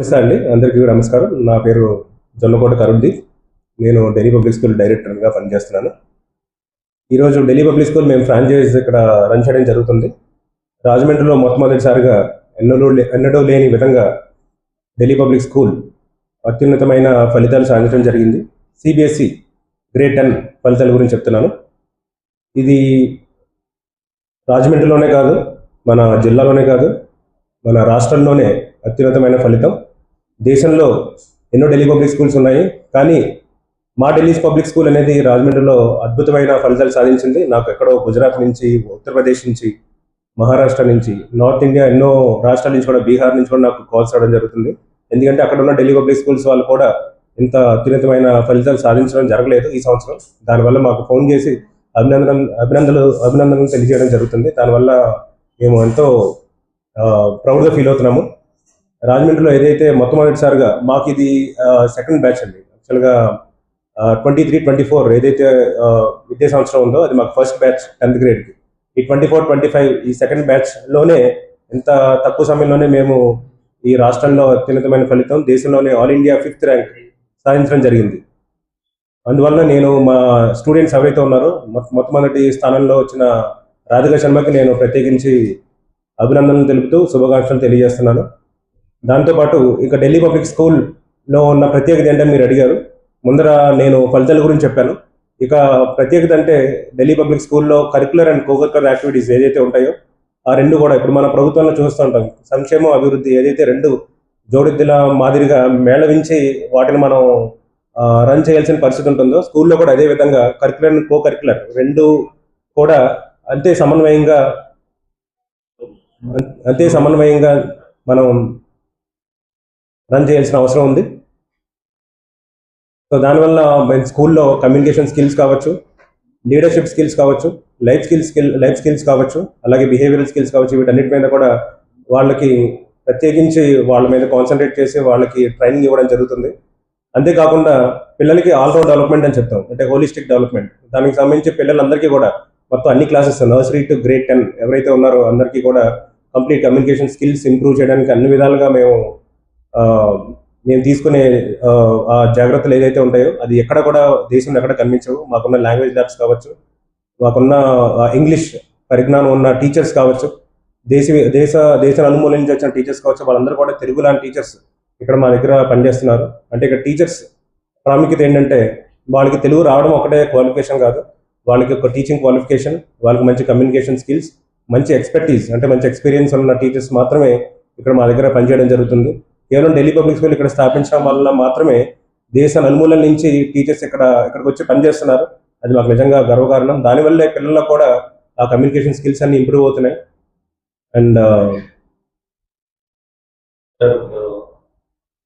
నమస్తే అండి. అందరికీ నమస్కారం. నా పేరు జొన్నకోట కరుణ్దీప్ నేను ఢిల్లీ పబ్లిక్ స్కూల్ డైరెక్టర్గా పనిచేస్తున్నాను. ఈరోజు ఢిల్లీ పబ్లిక్ స్కూల్ మేము ఫ్రాంచైజ్ ఇక్కడ రన్ చేయడం జరుగుతుంది. రాజమండ్రిలో మొట్టమొదటిసారిగా ఎన్నడూ లే- ఎన్నడూ లేని విధంగా ఢిల్లీ పబ్లిక్ స్కూల్ అత్యున్నతమైన ఫలితాలు సాధించడం జరిగింది. సిబిఎస్ఈ గ్రేడ్ టెన్ ఫలితాల గురించి చెప్తున్నాను. ఇది రాజమండ్రిలోనే కాదు మన జిల్లాలోనే కాదు మన రాష్ట్రంలోనే అత్యున్నతమైన ఫలితం. దేశంలో ఎన్నో ఢిల్లీ పబ్లిక్ స్కూల్స్ ఉన్నాయి. కానీ మా ఢిల్లీ పబ్లిక్ స్కూల్ అనేది రాజమండ్రిలో అద్భుతమైన ఫలితాలు సాధించింది. నాకు ఎక్కడో గుజరాత్ నుంచి ఉత్తరప్రదేశ్ నుంచి మహారాష్ట్ర నుంచి నార్త్ ఇండియా ఎన్నో రాష్ట్రాల నుంచి కూడా బీహార్ నుంచి కూడా నాకు కాల్స్ రావడం జరుగుతుంది. ఎందుకంటే అక్కడ ఉన్న ఢిల్లీ పబ్లిక్ స్కూల్స్ వాళ్ళు కూడా ఇంత అత్యున్నతమైన ఫలితాలు సాధించడం జరగలేదు ఈ సంవత్సరం. దానివల్ల మాకు ఫోన్ చేసి అభినందన అభినందనలు అభినందనలు తెలియజేయడం జరుగుతుంది. దానివల్ల మేము ఎంతో ప్రౌడ్గా ఫీల్ అవుతున్నాము. రాజమండ్రిలో ఏదైతే మొట్టమొదటిసారిగా మాకు ఇది సెకండ్ బ్యాచ్ అండి. యాక్చువల్గా ట్వంటీ త్రీ ట్వంటీ ఫోర్ ఏదైతే విద్యా సంవత్సరం ఉందో అది మాకు ఫస్ట్ బ్యాచ్ టెన్త్ గ్రేడ్కి ఈ ట్వంటీ ఫోర్ ట్వంటీ ఫైవ్ ఈ సెకండ్ బ్యాచ్లోనే ఇంత తక్కువ సమయంలోనే మేము ఈ రాష్ట్రంలో అత్యున్నతమైన ఫలితం దేశంలోనే ఆల్ ఇండియా ఫిఫ్త్ ర్యాంక్ సాధించడం జరిగింది. అందువల్ల నేను మా స్టూడెంట్స్ ఎవరైతే ఉన్నారో మొట్టమొదటి స్థానంలో వచ్చిన రాధిక శర్మకి నేను ప్రత్యేకించి అభినందనలు తెలుపుతూ శుభాకాంక్షలు తెలియజేస్తున్నాను. దాంతోపాటు ఇక ఢిల్లీ పబ్లిక్ స్కూల్లో ఉన్న ప్రత్యేకత ఏంటని మీరు అడిగారు. ముందర నేను ఫలితాల గురించి చెప్పాను. ఇక ప్రత్యేకత అంటే ఢిల్లీ పబ్లిక్ స్కూల్లో కరికులర్ అండ్ కోకరికులర్ యాక్టివిటీస్ ఏదైతే ఉంటాయో ఆ రెండు కూడా ఇప్పుడు మన ప్రభుత్వంలో చూస్తూ ఉంటాం. సంక్షేమం అభివృద్ధి ఏదైతే రెండు జోడిద్దుల మాదిరిగా మేళవించి వాటిని మనం రన్ చేయాల్సిన పరిస్థితి ఉంటుందో స్కూల్లో కూడా అదే విధంగా కరికులర్ అండ్ కో కరికులర్ రెండు కూడా అంతే సమన్వయంగా అంతే సమన్వయంగా మనం రన్ చేయాల్సిన అవసరం ఉంది. సో దానివల్ల మేము స్కూల్లో కమ్యూనికేషన్ స్కిల్స్ కావచ్చు లీడర్షిప్ స్కిల్స్ కావచ్చు life skills skill life skills కావచ్చు అలాగే బిహేవియరల్ స్కిల్స్ కావచ్చు వీటన్నిటి మీద కూడా వాళ్ళకి ప్రత్యేకించి వాళ్ళ మీద కాన్సన్ట్రేట్ చేసి వాళ్ళకి ట్రైనింగ్ ఇవ్వడం జరుగుతుంది. అంతేకాకుండా పిల్లలకి ఆల్రౌండ్ డెవలప్మెంట్ అని చెప్తాం అంటే హోలిస్టిక్ డెవలప్మెంట్. దానికి సంబంధించి పిల్లలందరికీ కూడా మొత్తం అన్ని classes nursery to grade ten ఎవరైతే ఉన్నారో అందరికీ కూడా కంప్లీట్ కమ్యూనికేషన్ స్కిల్స్ ఇంప్రూవ్ చేయడానికి అన్ని విధాలుగా మేము మేము తీసుకునే ఆ, జాగ్రత్తలు ఏదైతే ఉంటాయో అది ఎక్కడ కూడా దేశంలో ఎక్కడ కనిపించవు. మాకున్న లాంగ్వేజ్ ల్యాబ్స్ కావచ్చు మాకున్న ఇంగ్లీష్ పరిజ్ఞానం ఉన్న టీచర్స్ కావచ్చు దేశ దేశ దేశ అనుమూలం నుంచి వచ్చిన టీచర్స్ కావచ్చు వాళ్ళందరూ కూడా తెలుగు లాంటి టీచర్స్ ఇక్కడ మా దగ్గర పనిచేస్తున్నారు. అంటే ఇక్కడ టీచర్స్ ప్రాముఖ్యత ఏంటంటే వాళ్ళకి తెలుగు రావడం ఒకటే క్వాలిఫికేషన్ కాదు. వాళ్ళకి ఒక టీచింగ్ క్వాలిఫికేషన్ వాళ్ళకి మంచి కమ్యూనికేషన్ స్కిల్స్ మంచి ఎక్స్పర్టీస్ అంటే మంచి ఎక్స్పీరియన్స్ ఉన్న టీచర్స్ మాత్రమే ఇక్కడ మా దగ్గర పనిచేయడం జరుగుతుంది. కేవలం ఢిల్లీ పబ్లిక్ స్కూల్ ఇక్కడ స్థాపించడం వల్ల మాత్రమే దేశ నలుమూలల నుంచి టీచర్స్ ఇక్కడ ఇక్కడికి వచ్చి పనిచేస్తున్నారు. అది మాకు నిజంగా గర్వకారణం. దానివల్లే పిల్లల్లో కూడా ఆ కమ్యూనికేషన్ స్కిల్స్ అన్ని ఇంప్రూవ్ అవుతున్నాయి. అండ్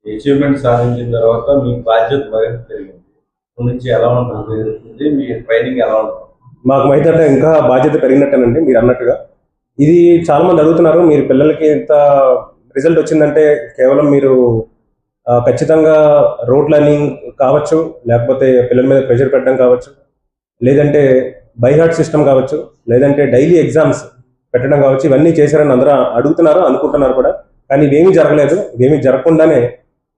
అచీవ్మెంట్ సాధించిన తర్వాత మీ బాధ్యత మరింత పెరిగింది. నుంచి ఎలా ఉంటుంది మీ ట్రైనింగ్ ఎలా ఉంటుంది మాకు అయితే ఇంకా బాధ్యత పెరిగినట్టేనండి మీరు అన్నట్టుగా. ఇది చాలా మంది అడుగుతున్నారు మీరు పిల్లలకి ఇంత రిజల్ట్ వచ్చిందంటే కేవలం మీరు ఖచ్చితంగా రోడ్ లర్నింగ్ కావచ్చు లేకపోతే పిల్లల మీద ప్రెషర్ పెట్టడం కావచ్చు లేదంటే బైహార్ట్ సిస్టమ్ కావచ్చు లేదంటే డైలీ ఎగ్జామ్స్ పెట్టడం కావచ్చు ఇవన్నీ చేశారని అందరూ అడుగుతున్నారు అనుకుంటున్నారు కూడా. కానీ ఇవేమీ జరగలేదు. ఇవేమీ జరగకుండానే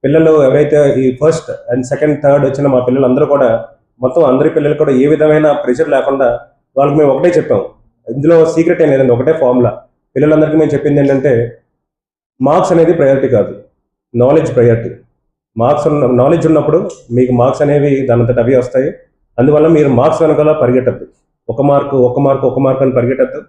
పిల్లలు ఎవరైతే ఈ ఫస్ట్ అండ్ సెకండ్ థర్డ్ వచ్చిన మా పిల్లలు అందరూ కూడా మొత్తం అందరి పిల్లలు కూడా ఏ విధమైన ప్రెషర్ లేకుండా వాళ్ళకి మేము ఒకటే చెప్పాం. ఇందులో సీక్రెట్ ఏం లేదండి ఒకటే ఫార్ములా. పిల్లలందరికీ మేము చెప్పింది ఏంటంటే మార్క్స్ అనేది ప్రయారిటీ కాదు. నాలెడ్జ్ ప్రయారిటీ మార్క్స్ ఉన్న నాలెడ్జ్ ఉన్నప్పుడు మీకు మార్క్స్ అనేవి దానంతట అవి వస్తాయి. అందువల్ల మీరు మార్క్స్ వెనకాల పరిగెట్టద్దు. ఒక మార్కు ఒక మార్కు ఒక మార్కు అని పరిగెట్టద్దు.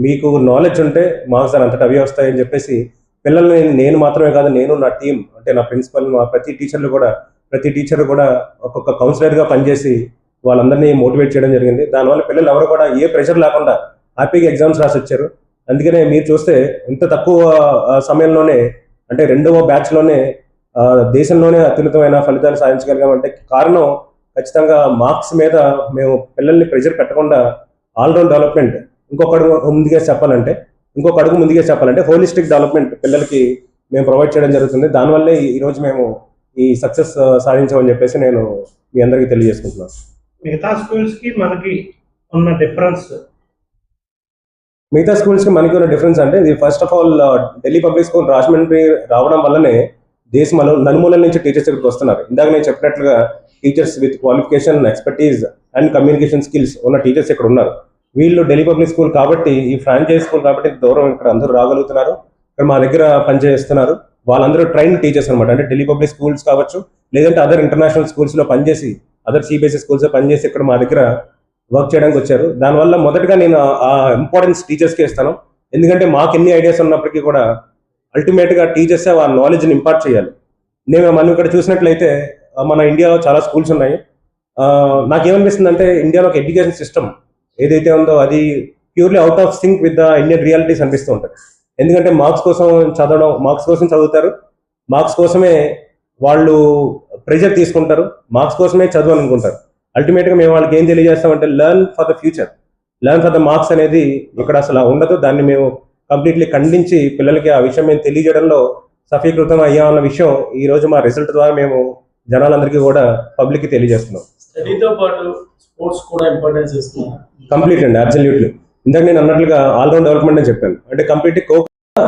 మీకు నాలెడ్జ్ ఉంటే మార్క్స్ దానంతట అవి అవి అని చెప్పేసి పిల్లల్ని నేను మాత్రమే కాదు నేను నా టీం అంటే నా ప్రిన్సిపల్ మా ప్రతి టీచర్లు కూడా ప్రతి టీచర్ కూడా ఒక్కొక్క కౌన్సిలర్గా పనిచేసి వాళ్ళందరినీ మోటివేట్ చేయడం జరిగింది. దానివల్ల పిల్లలు ఎవరు కూడా ఏ ప్రెషర్ లేకుండా హ్యాపీగా ఎగ్జామ్స్ రాసి వచ్చారు. అందుకనే మీరు చూస్తే ఇంత తక్కువ సమయంలోనే అంటే రెండవ బ్యాచ్లోనే దేశంలోనే అత్యున్నతమైన ఫలితాలు సాధించగలిగామంటే కారణం ఖచ్చితంగా మార్క్స్ మీద మేము పిల్లల్ని ప్రెషర్ పెట్టకుండా ఆల్రౌండ్ డెవలప్మెంట్. ఇంకొక అడుగు ముందుగా చెప్పాలంటే ఇంకొక అడుగు ముందుగా చెప్పాలంటే హోలిస్టిక్ డెవలప్మెంట్ పిల్లలకి మేము ప్రొవైడ్ చేయడం జరుగుతుంది. దానివల్లే ఈరోజు మేము ఈ సక్సెస్ సాధించామని చెప్పేసి నేను మీ అందరికీ తెలియజేసుకుంటున్నాను. మిగతా స్కూల్స్కి మనకి ఉన్న డిఫరెన్స్ మిగతా స్కూల్స్కి మనకి ఉన్న డిఫరెన్స్ అంటే ఇది first of all Delhi public school Rajahmundry రావడం వల్లనే దేశం నలుమూలల నుంచి టీచర్స్ ఇక్కడికి వస్తున్నారు. ఇందాక నేను చెప్పినట్లుగా teachers with qualification expertise and communication skills ఉన్న టీచర్స్ ఇక్కడ ఉన్నారు. వీళ్ళు ఢిల్లీ పబ్లిక్ స్కూల్ కాబట్టి ఈ ఫ్రాంచైజ్ స్కూల్ కాబట్టి దూరం ఇక్కడ అందరూ రాగలుగుతున్నారు. ఇక్కడ మా దగ్గర పనిచేస్తున్నారు. వాళ్ళందరూ ట్రైన్ టీచర్స్ అనమాట అంటే ఢిల్లీ పబ్లిక్ స్కూల్స్ కావచ్చు లేదంటే అదర్ ఇంటర్నేషనల్ స్కూల్స్లో పనిచేసి అదర్ సిబిఎస్ఈ స్కూల్స్లో పనిచేసి ఇక్కడ మా దగ్గర వర్క్ చేయడానికి వచ్చారు. దానివల్ల మొదటగా నేను ఆ- ఇంపార్టెన్స్ టీచర్స్కి ఇస్తాను. ఎందుకంటే మాకు ఎన్ని ఐడియాస్ ఉన్నప్పటికీ కూడా అల్టిమేట్గా టీచర్స్ ఆ నాలెడ్జ్ని ఇంపార్ట్ చేయాలి. నేను మనం ఇక్కడ చూసినట్లయితే మన ఇండియాలో చాలా స్కూల్స్ ఉన్నాయి. నాకేమనిపిస్తుంది అంటే ఇండియాలో ఒక ఎడ్యుకేషన్ సిస్టమ్ ఏదైతే ఉందో అది purely out of sync with the Indian realities అనిపిస్తూ ఉంటుంది. ఎందుకంటే మార్క్స్ కోసం చదవడం మార్క్స్ కోసం చదువుతారు. మార్క్స్ కోసమే వాళ్ళు ప్రెజర్ తీసుకుంటారు. మార్క్స్ కోసమే చదువు అనుకుంటారు. అల్టిమేట్గా మేము వాళ్ళకి ఏం తెలియజేస్తామంటే learn for the future learn for the marks అనేది ఇక్కడ అసలు ఉండదు. దాన్ని మేము కంప్లీట్లీ ఖండించి పిల్లలకి ఆ విషయం మేము తెలియజేయడంలో సఫీకృతం అయ్యామన్న విషయం ఈ రోజు మా రిజల్ట్ ద్వారా మేము జనాలందరికీ కూడా పబ్లిక్కి తెలియజేస్తున్నాం. స్టడీతో పాటు స్పోర్ట్స్ కూడా ఇంపార్టెన్స్ కంప్లీట్ అండి అబ్సల్యూట్లీ ఇందాక నేను అన్నట్లుగా ఆల్రౌండ్ డెవలప్మెంట్ అని చెప్పాను. అంటే కంప్లీట్ కో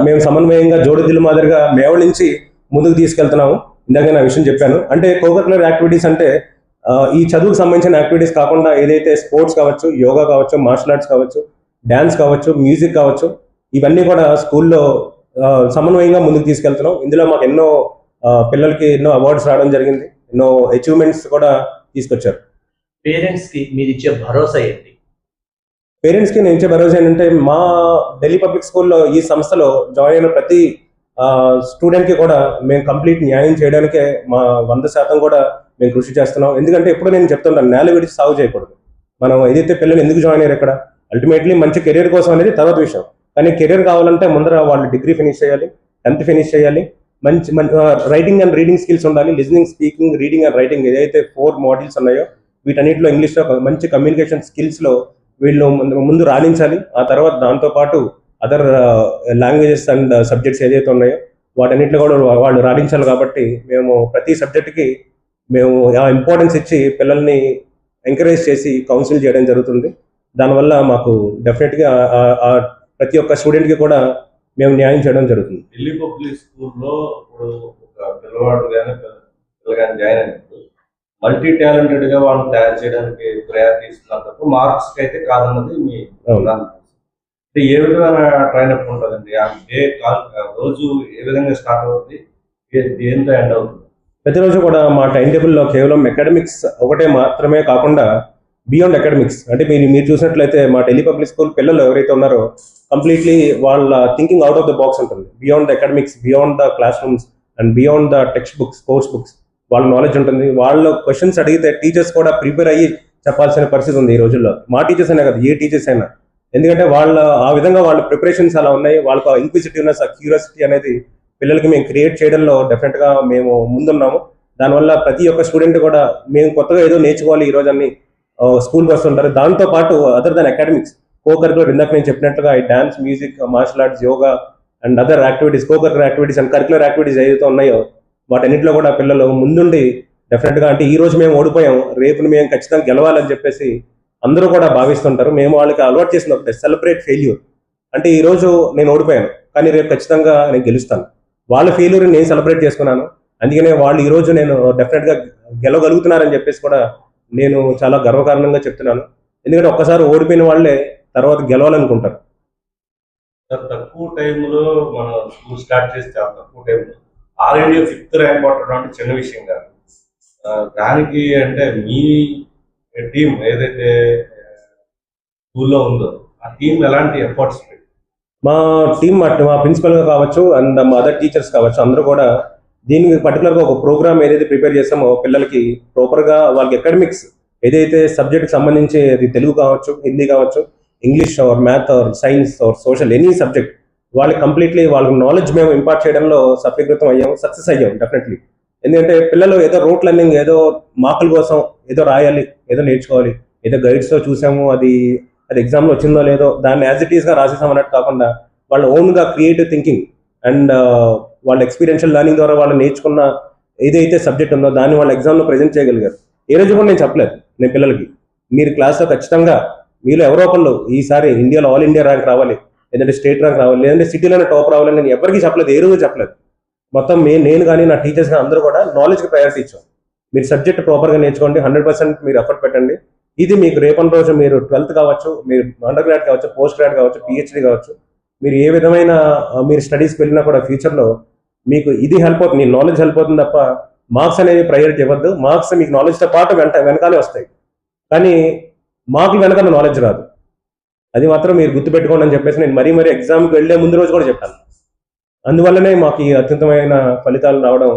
మేము సమన్వయంగా జోడుదిల్లు మాదిరిగా మేవల నుంచి ముందుకు తీసుకెళ్తున్నాము. ఇందాక నేను ఆ విషయం చెప్పాను. అంటే కోకర్కులర్ యాక్టివిటీస్ అంటే ఈ చదువుకు సంబంధించిన యాక్టివిటీస్ కాకుండా ఏదైతే స్పోర్ట్స్ కావచ్చు యోగా కావచ్చు మార్షల్ ఆర్ట్స్ కావచ్చు డ్యాన్స్ కావచ్చు మ్యూజిక్ కావచ్చు ఇవన్నీ కూడా స్కూల్లో సమన్వయంగా ముందుకు తీసుకెళ్తున్నాం. ఇందులో మాకు ఎన్నో పిల్లలకి ఎన్నో అవార్డ్స్ రావడం జరిగింది. ఎన్నో అచీవ్మెంట్స్ కూడా తీసుకొచ్చారు. పేరెంట్స్కి మీరు ఇచ్చే భరోసా ఏంటి? పేరెంట్స్కి నేను ఇచ్చే భరోసా ఏంటంటే మా ఢిల్లీ పబ్లిక్ స్కూల్లో ఈ సంస్థలో జాయిన్ అయిన ప్రతి స్టూడెంట్కి కూడా మేము కంప్లీట్ న్యాయం చేయడానికే మా వంద శాతం కూడా మేము కృషి చేస్తున్నాం ఎందుకంటే ఎప్పుడు నేను చెప్తుంటాను నేల విడిచి సాగు చేయకూడదు. మనం ఏదైతే పిల్లలు ఎందుకు జాయిన్ అయ్యారు ఇక్కడ? అల్టిమేట్లీ మంచి కెరీర్ కోసం అనేది తర్వాత విషయం. కానీ కెరీర్ కావాలంటే ముందర వాళ్ళు డిగ్రీ ఫినిష్ చేయాలి టెన్త్ ఫినిష్ చేయాలి. మంచి రైటింగ్ అండ్ రీడింగ్ స్కిల్స్ ఉండాలి. Listening speaking reading and writing ఏదైతే ఫోర్ మోడల్స్ ఉన్నాయో వీటన్నిటిలో ఇంగ్లీష్లో మంచి కమ్యూనికేషన్ స్కిల్స్లో వీళ్ళు ముందు- ముందు రాణించాలి. ఆ తర్వాత దాంతోపాటు అదర్ లాంగ్వేజెస్ అండ్ సబ్జెక్ట్స్ ఏదైతే ఉన్నాయో వాటన్నిటిలో కూడా వాళ్ళు రాణించాలి కాబట్టి మేము ప్రతి సబ్జెక్ట్కి మేము ఆ ఇంపార్టెన్స్ ఇచ్చి పిల్లల్ని ఎంకరేజ్ చేసి కౌన్సిల్ చేయడం జరుగుతుంది. దానివల్ల మాకు డెఫినెట్గా ప్రతి ఒక్క స్టూడెంట్కి కూడా మేము న్యాయం చేయడం జరుగుతుంది. ఢిల్లీ పబ్లిక్ స్కూల్లో ఇప్పుడు ఒక పిల్లవాడు కానీ పిల్ల కానీ జాయిన్ అయినప్పుడు మల్టీ టాలెంటెడ్గా వాళ్ళని తయారు చేయడానికి ప్రయారిటీ ఇస్తున్నారు తప్ప మార్క్స్ అయితే కాదన్నది మీ. అంటే ఏ విధమైన ట్రైనప్ ఉంటుందండి? ఆ డే కాల్ రోజు ఏ విధంగా స్టార్ట్ అవుతుంది దేంతో ఎండ్ అవుతుంది? ప్రతిరోజు కూడా మా టైం టేబుల్లో కేవలం అకాడమిక్స్ ఒకటే మాత్రమే కాకుండా బియాండ్ అకాడమిక్స్. అంటే మీరు మీరు చూసినట్లయితే మా ఢిల్లీ పబ్లిక్ స్కూల్ పిల్లలు ఎవరైతే ఉన్నారో కంప్లీట్లీ వాళ్ళ thinking out of the box ఉంటుంది. Beyond the academics beyond the classrooms and beyond the textbooks sports books. వాళ్ళ నాలెడ్జ్ ఉంటుంది. వాళ్ళ క్వశ్చన్స్ అడిగితే టీచర్స్ కూడా ప్రిపేర్ అయ్యి చెప్పాల్సిన పరిస్థితి ఉంది ఈ రోజుల్లో. మా టీచర్స్ అయినా కదా ఏ టీచర్స్ అయినా. ఎందుకంటే వాళ్ళ ఆ విధంగా వాళ్ళ ప్రిపరేషన్స్ అలా ఉన్నాయి. వాళ్ళకు ఇంక్విజిటివ్నెస్ ఆ క్యూరియాసిటీ అనేది పిల్లలకి మేము క్రియేట్ చేయడంలో డెఫినెట్గా మేము ముందున్నాము. దానివల్ల ప్రతి ఒక్క స్టూడెంట్ కూడా మేము కొత్తగా ఏదో నేర్చుకోవాలి ఈ రోజు అన్ని స్కూల్కి వస్తుంటారు దాంతో పాటు other than academics co curricular ఇందాక నేను చెప్పినట్లుగా ఈ dance music martial arts yoga and other activities co curricular activities and curricular activities ఏదైతే ఉన్నాయో వాటన్నిటిలో కూడా పిల్లలు ముందుండి డెఫినెట్గా అంటే ఈ రోజు మేము ఓడిపోయాం రేపు మేము ఖచ్చితంగా గెలవాలని చెప్పేసి అందరూ కూడా భావిస్తుంటారు. మేము వాళ్ళకి అలవాటు చేసిన ఒకటే సెలబ్రేట్ ఫెయిల్యూర్ అంటే ఈ రోజు నేను ఓడిపోయాను కానీ రేపు ఖచ్చితంగా నేను గెలుస్తాను. వాళ్ళ ఫెయిల్యూర్ నేను సెలబ్రేట్ చేసుకున్నాను. అందుకనే వాళ్ళు ఈరోజు నేను డెఫినెట్గా గెలవగలుగుతున్నారని చెప్పేసి కూడా నేను చాలా గర్వకారణంగా చెప్తున్నాను. ఎందుకంటే ఒక్కసారి ఓడిపోయిన వాళ్ళే తర్వాత గెలవాలనుకుంటారు. తక్కువ టైంలో మనం స్కూల్ స్టార్ట్ చేస్తే చాలా తక్కువ టైంలో ఆల్ ఇండియా ఫిఫ్త్ ర్యాంక్ కొట్టడం అంటే చిన్న విషయం కాదు. దానికి అంటే మీ టీం ఏదైతే స్కూల్లో ఉందో ఆ టీం ఎలాంటి ఎఫర్ట్స్ మా టీం మా ప్రిన్సిపల్గా కావచ్చు అండ్ మా అదర్ టీచర్స్ కావచ్చు అందరూ కూడా దీనికి పర్టికులర్గా ఒక ప్రోగ్రామ్ ఏదైతే ప్రిపేర్ చేస్తామో పిల్లలకి ప్రాపర్గా వాళ్ళకి అకాడమిక్స్ ఏదైతే సబ్జెక్ట్కి సంబంధించి అది తెలుగు కావచ్చు హిందీ కావచ్చు English or math or science or social any subject వాళ్ళకి కంప్లీట్లీ వాళ్ళకి నాలెడ్జ్ మేము ఇంపార్ట్ చేయడంలో సఫలీకృతం అయ్యాం సక్సెస్ అయ్యాం డెఫినెట్లీ ఎందుకంటే పిల్లలు ఏదో రోట్ లెర్నింగ్ ఏదో మార్కుల కోసం ఏదో రాయాలి ఏదో నేర్చుకోవాలి ఏదో గైడ్స్తో చూసాము అది అది ఎగ్జామ్లో వచ్చిందో లేదో దాన్ని యాజ్ ఇట్ ఈస్గా రాసేసాం అన్నట్టు కాకుండా వాళ్ళ ఓన్గా క్రియేటివ్ థింకింగ్ అండ్ వాళ్ళ ఎక్స్పీరియన్షియల్ లెర్నింగ్ ద్వారా వాళ్ళు నేర్చుకున్న ఏదైతే సబ్జెక్ట్ ఉందో దాన్ని వాళ్ళ ఎగ్జామ్లో ప్రజెంట్ ప్రెజెంట్ చేయగలిగారు. ఏ రోజు కూడా నేను చెప్పలేదు నేను పిల్లలకి. మీరు క్లాస్లో ఖచ్చితంగా మీలో ఎవరో ఒకళ్ళు ఈసారి ఇండియాలో ఆల్ ఇండియా ర్యాంక్ రావాలి లేదంటే స్టేట్ ర్యాంక్ రావాలి లేదంటే సిటీలోనే టాప్ రావాలని నేను ఎవరికి చెప్పలేదు ఏ రోజు చెప్పలేదు. మొత్తం మే నేను కానీ నా టీచర్స్ కానీ అందరూ కూడా నాలెడ్జ్కి ప్రయారిటీ ఇచ్చాం. మీరు సబ్జెక్ట్ ప్రాపర్గా నేర్చుకోండి హండ్రెడ్ పర్సెంట్ మీరు ఎఫర్ట్ పెట్టండి. ఇది మీకు రేపటి రోజు మీరు ట్వెల్త్ కావచ్చు మీరు అండర్ గ్రాడ్ కావచ్చు పోస్ట్ గ్రాడ్ కావచ్చు పిహెచ్డి కావచ్చు మీరు ఏ విధమైన మీరు స్టడీస్కి వెళ్ళినా కూడా ఫ్యూచర్లో మీకు ఇది హెల్ప్ అవుతుంది నాలెడ్జ్ హెల్ప్ అవుతుంది తప్ప మార్క్స్ అనేది ప్రయారిటీ ఇవ్వద్దు. మార్క్స్ మీకు నాలెడ్జ్తో పాటు వెంట వెనకాలే వస్తాయి. కానీ మార్కులు వెనకాల నాలెడ్జ్ రాదు. అది మాత్రం మీరు గుర్తుపెట్టుకోండి అని చెప్పేసి నేను మరీ మరీ ఎగ్జామ్కి వెళ్ళే ముందు రోజు కూడా చెప్పాను. అందువల్లనే మాకు ఈ అత్యుత్తమైన ఫలితాలు రావడం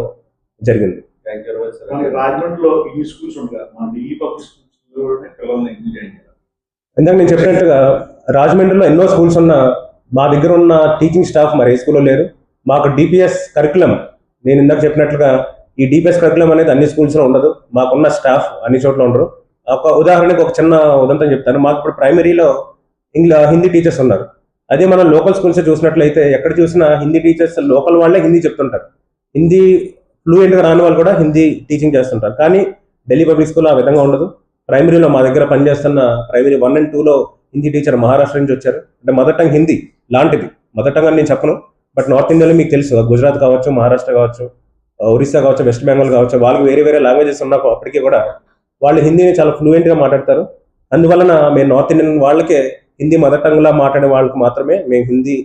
జరిగింది. థ్యాంక్ యూ వెరీ మచ్ రాజమండ్రిలో ఇన్ని స్కూల్స్ ఉండగా మన ఢిల్లీ పబ్లిక్ ఇందాక నేను చెప్పినట్టుగా రాజమండ్రిలో ఎన్నో స్కూల్స్ ఉన్న మా దగ్గర ఉన్న టీచింగ్ స్టాఫ్ మరి ఏ స్కూల్లో లేరు. మాకు డిపిఎస్ కరికులం నేను ఇందాక చెప్పినట్లుగా ఈ డిపిఎస్ కరికులం అనేది అన్ని స్కూల్స్లో ఉండదు. మాకున్న స్టాఫ్ అన్ని చోట్ల ఉండరు. ఒక ఉదాహరణకు ఒక చిన్న ఉదంతం చెప్తాను. మాకు ఇప్పుడు ప్రైమరీలో ఇంగ్లా హిందీ టీచర్స్ ఉన్నారు. అదే మనం లోకల్ స్కూల్స్ చూసినట్లయితే ఎక్కడ చూసినా హిందీ టీచర్స్ లోకల్ వాళ్ళే హిందీ చెప్తుంటారు. హిందీ ఫ్లూయెంట్గా రాని వాళ్ళు కూడా హిందీ టీచింగ్ చేస్తుంటారు. కానీ ఢిల్లీ పబ్లిక్ స్కూల్ ఆ విధంగా ఉండదు. ప్రైమరీలో మా దగ్గర పనిచేస్తున్న ప్రైమరీ వన్ అండ్ టూలో హిందీ టీచర్ మహారాష్ట్ర నుంచి వచ్చారు. అంటే మదర్ టంగ్ హిందీ లాంటిది. మదర్ టంగ్ అని నేను చెప్పను. బట్ నార్త్ ఇండియాలో మీకు తెలుసు. గుజరాత్ కావచ్చు మహారాష్ట్ర కావచ్చు ఒరిస్సా కావచ్చు వెస్ట్ బెంగాల్ కావచ్చు వాళ్ళకి వేరే వేరే లాంగ్వేజెస్ ఉన్న అప్పటికీ కూడా వాళ్ళు హిందీని చాలా ఫ్లూయెంట్గా మాట్లాడతారు. అందువలన మేము నార్త్ ఇండియన్ వాళ్ళకే హిందీ మదర్ టంగ్ లా మాట్లాడే వాళ్ళకి మాత్రమే మేము హిందీ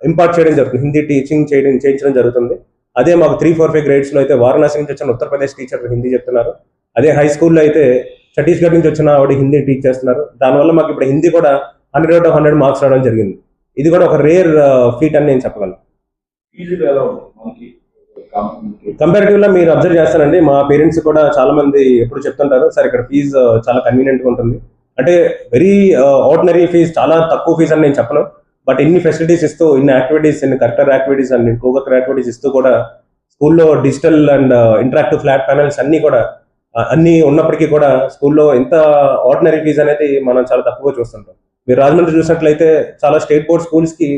ఇంపార్ట్ చేయడం జరుగుతుంది. హిందీ టీచింగ్ చేయడం చేయించడం జరుగుతుంది. అదే మాకు త్రీ ఫోర్ ఫైవ్ గ్రేడ్స్లో అయితే వారణాసి నుంచి వచ్చిన ఉత్తరప్రదేశ్ టీచర్ హిందీ చెప్తున్నారు. అదే హై స్కూల్లో అయితే ఛత్తీస్గఢ్ నుంచి వచ్చిన ఆవిడ హిందీ టీచ్ చేస్తున్నారు. దానివల్ల మాకు ఇప్పుడు హిందీ కూడా hundred out of hundred marks రావడం జరిగింది. ఇది కూడా ఒక రేర్ ఫీట్ అని నేను చెప్పగలను. కంపారిటివ్లో మీరు అబ్జర్వ్ చేస్తానండి. మా పేరెంట్స్ కూడా చాలా మంది ఎప్పుడు చెప్తుంటారు సార్ ఇక్కడ ఫీజు చాలా కన్వీనియంట్గా ఉంటుంది. అంటే వెరీ ఆర్డినరీ ఫీజ్ చాలా తక్కువ ఫీజు అని నేను చెప్పను. బట్ ఇన్ని ఫెసిలిటీస్ ఇస్తూ ఇన్ని యాక్టివిటీస్ ఇన్ని కరెక్టర్ యాక్టివిటీస్ అండ్ కోకర్ యాక్టివిటీస్ ఇస్తూ కూడా స్కూల్లో digital and interactive flat panels అన్నీ కూడా అన్నీ ఉన్నప్పటికీ కూడా స్కూల్లో ఎంత ఆర్డినరీ ఫీజు అనేది మనం చాలా తక్కువగా చూస్తుంటాం. మీరు రాజమండ్రి చూసినట్లయితే చాలా స్టేట్ బోర్డ్ స్కూల్స్కి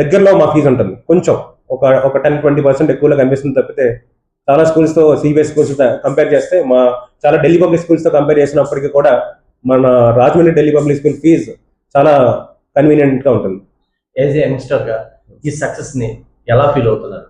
దగ్గరలో మా ఫీజు ఉంటుంది. కొంచెం ఒక ఒక టెన్ ట్వంటీ పర్సెంట్ ఎక్కువగా కనిపిస్తుంది తప్పితే చాలా స్కూల్స్తో సిబిఎస్ స్కూల్స్ కంపేర్ చేస్తే మా చాలా ఢిల్లీ పబ్లిక్ స్కూల్స్తో కంపేర్ చేసినప్పటికీ కూడా మన Rajahmundry Delhi public school fee చాలా కన్వీనియంట్గా ఉంటుంది. యాజ్ ఏ యంగ్స్టర్ ఈ సక్సెస్ని ఎలా ఫీల్ అవుతున్నారు?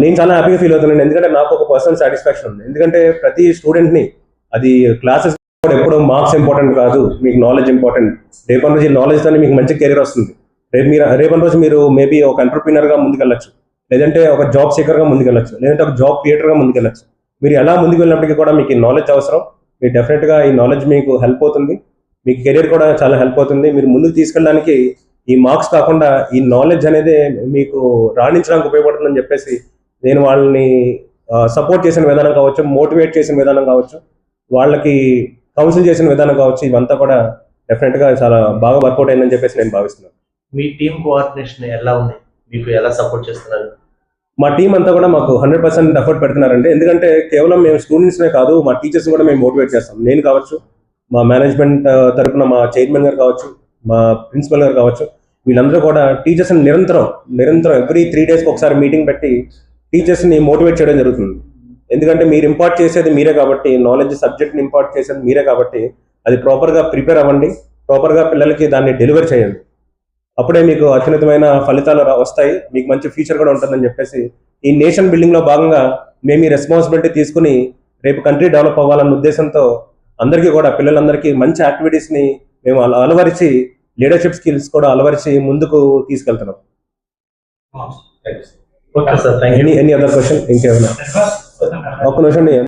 నేను చాలా హ్యాపీగా ఫీల్ అవుతున్నాను. ఎందుకంటే నాకు ఒక పర్సనల్ సాటిస్ఫాక్షన్ ఉంది. ఎందుకంటే ప్రతి స్టూడెంట్ని అది క్లాసెస్ ఎప్పుడు మార్క్స్ ఇంపార్టెంట్ కాదు. మీకు నాలెడ్జ్ ఇంపార్టెంట్ రేపటి రోజు నాలెడ్జ్ తోనే మీకు మంచి కెరీర్ వస్తుంది. రేపు మీరు రేపటి రోజు మీరు మేబీ ఒక entrepreneur గా ముందుకెళ్ళచ్చు. లేదంటే ఒక జాబ్గా ముందుకెళ్ళచ్చు. లేదంటే ఒక జాబ్గా ముందుకెళ్ళచ్చు. మీరు ఎలా ముందుకు వెళ్ళినప్పటికీ కూడా మీకు ఈ నాలెడ్జ్ అవసరం. మీరు డెఫినెట్గా ఈ నాలెడ్జ్ మీకు హెల్ప్ అవుతుంది. మీకు కెరీర్ కూడా చాలా హెల్ప్ అవుతుంది. మీరు ముందుకు తీసుకెళ్ళడానికి ఈ మార్క్స్ కాకుండా ఈ నాలెడ్జ్ అనేది మీకు రాణించడానికి ఉపయోగపడుతుందని చెప్పేసి నేను వాళ్ళని సపోర్ట్ చేసిన విధానం కావచ్చు మోటివేట్ చేసిన విధానం కావచ్చు వాళ్ళకి కౌన్సిల్ చేసిన విధానం కావచ్చు ఇవంతా కూడా డెఫినెట్గా చాలా బాగా వర్కౌట్ అయిందని చెప్పేసి నేను భావిస్తున్నాను. మీ టీమ్ కోఆర్డినేషన్ ఎలా ఉంది? మీకు ఎలా సపోర్ట్ చేస్తున్నారు? మా టీం అంతా కూడా మాకు హండ్రెడ్ పర్సెంట్ ఎఫర్ట్ పెడుతున్నారండి. ఎందుకంటే కేవలం మేము స్టూడెంట్స్నే కాదు మా టీచర్స్ కూడా మేము మోటివేట్ చేస్తాం. నేను కావచ్చు మా మేనేజ్మెంట్ తరపున మా చైర్మన్ గారు కావచ్చు మా ప్రిన్సిపల్ గారు కావచ్చు వీళ్ళందరూ కూడా టీచర్స్ని నిరంతరం నిరంతరం ఎవ్రీ త్రీ డేస్కి ఒకసారి మీటింగ్ పెట్టి టీచర్స్ని మోటివేట్ చేయడం జరుగుతుంది. ఎందుకంటే మీరు ఇంపార్ట్ చేసేది మీరే కాబట్టి నాలెడ్జ్ సబ్జెక్ట్ని ఇంపార్ట్ చేసేది మీరే కాబట్టి అది ప్రాపర్గా ప్రిపేర్ అవ్వండి ప్రాపర్గా పిల్లలకి దాన్ని డెలివర్ చేయండి. అప్పుడే మీకు అత్యున్నతమైన ఫలితాలు వస్తాయి మీకు మంచి ఫ్యూచర్ కూడా ఉంటుందని చెప్పేసి ఈ నేషన్ బిల్డింగ్లో భాగంగా మేము ఈ రెస్పాన్సిబిలిటీ తీసుకుని రేపు కంట్రీ డెవలప్ అవ్వాలన్న ఉద్దేశంతో అందరికీ కూడా పిల్లలందరికీ మంచి యాక్టివిటీస్ని మేము అలవరిచి లీడర్షిప్ స్కిల్స్ కూడా అలవరిచి ముందుకు తీసుకెళ్తున్నాం. ఎనీ ఎనీ అదర్ క్వశ్చన్ ఇంకేమైనా? ఒక్క నిమిషం